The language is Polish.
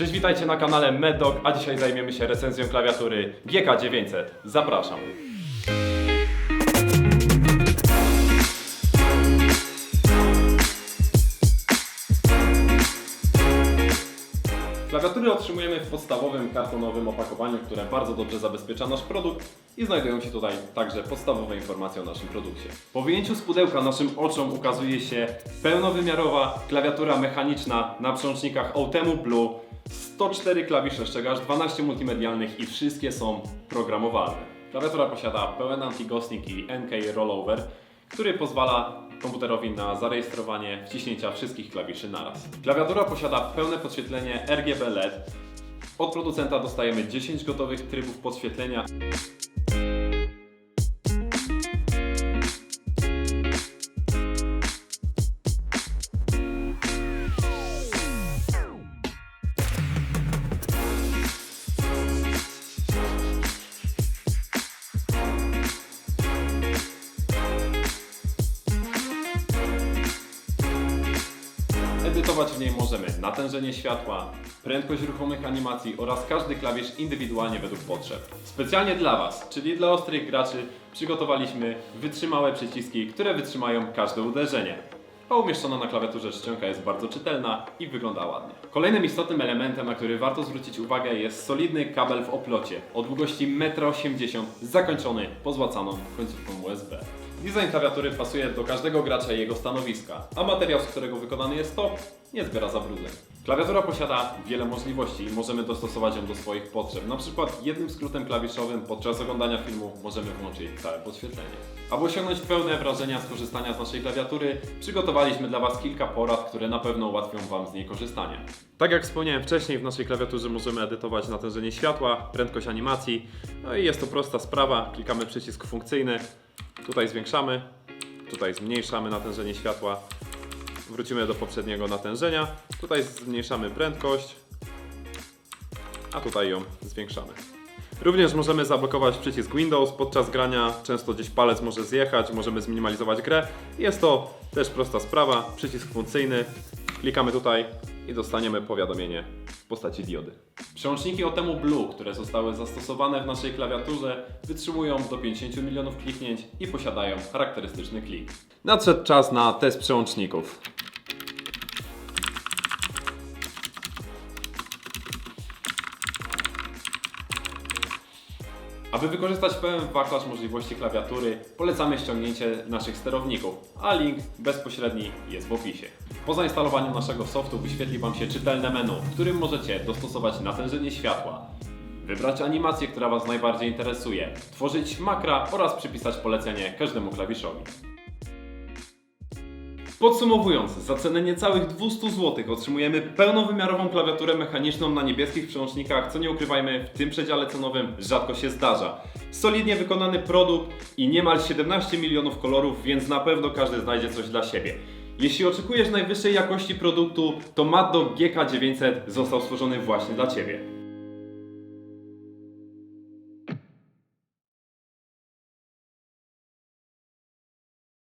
Cześć, witajcie na kanale MedDog, a dzisiaj zajmiemy się recenzją klawiatury GK900. Zapraszam. Klawiatury otrzymujemy w podstawowym kartonowym opakowaniu, które bardzo dobrze zabezpiecza nasz produkt i znajdują się tutaj także podstawowe informacje o naszym produkcie. Po wyjęciu z pudełka naszym oczom ukazuje się pełnowymiarowa klawiatura mechaniczna na przełącznikach Outemu Blue, 104 klawisze, z czego aż 12 multimedialnych i wszystkie są programowalne. Klawiatura posiada pełen anti-ghosting i NK rollover, który pozwala komputerowi na zarejestrowanie wciśnięcia wszystkich klawiszy naraz. Klawiatura posiada pełne podświetlenie RGB LED. Od producenta dostajemy 10 gotowych trybów podświetlenia. Edytować w niej możemy natężenie światła, prędkość ruchomych animacji oraz każdy klawisz indywidualnie według potrzeb. Specjalnie dla Was, czyli dla ostrych graczy, przygotowaliśmy wytrzymałe przyciski, które wytrzymają każde uderzenie. A umieszczona na klawiaturze czcionka jest bardzo czytelna i wygląda ładnie. Kolejnym istotnym elementem, na który warto zwrócić uwagę jest solidny kabel w oplocie o długości 1,80 m zakończony pozłacaną końcówką USB. Design klawiatury pasuje do każdego gracza i jego stanowiska, a materiał, z którego wykonany jest to, nie zbiera zabrudzeń. Klawiatura posiada wiele możliwości i możemy dostosować ją do swoich potrzeb. Na przykład jednym skrótem klawiszowym podczas oglądania filmu możemy włączyć całe podświetlenie. Aby osiągnąć pełne wrażenia z korzystania z naszej klawiatury, przygotowaliśmy dla Was kilka porad, które na pewno ułatwią Wam z niej korzystanie. Tak jak wspomniałem wcześniej, w naszej klawiaturze możemy edytować natężenie światła, prędkość animacji, no i jest to prosta sprawa. Klikamy przycisk funkcyjny, Tutaj zwiększamy, tutaj zmniejszamy natężenie światła. Wrócimy do poprzedniego natężenia. Tutaj zmniejszamy prędkość, a tutaj ją zwiększamy. Również możemy zablokować przycisk Windows podczas grania. Często gdzieś palec może zjechać, możemy zminimalizować grę. Jest to też prosta sprawa. Przycisk funkcyjny. Klikamy tutaj i dostaniemy powiadomienie w postaci diody. Przełączniki Otemu Blue, które zostały zastosowane w naszej klawiaturze, wytrzymują do 50 milionów kliknięć i posiadają charakterystyczny klik. Nadszedł czas na test przełączników. Aby wykorzystać pełen wachlarz możliwości klawiatury, polecamy ściągnięcie naszych sterowników, a link bezpośredni jest w opisie. Po zainstalowaniu naszego softu wyświetli Wam się czytelne menu, w którym możecie dostosować natężenie światła, wybrać animację, która Was najbardziej interesuje, tworzyć makra oraz przypisać polecenie każdemu klawiszowi. Podsumowując, za cenę niecałych 200 zł otrzymujemy pełnowymiarową klawiaturę mechaniczną na niebieskich przełącznikach, co nie ukrywajmy, w tym przedziale cenowym rzadko się zdarza. Solidnie wykonany produkt i niemal 17 milionów kolorów, więc na pewno każdy znajdzie coś dla siebie. Jeśli oczekujesz najwyższej jakości produktu, to Maddo GK900 został stworzony właśnie dla Ciebie.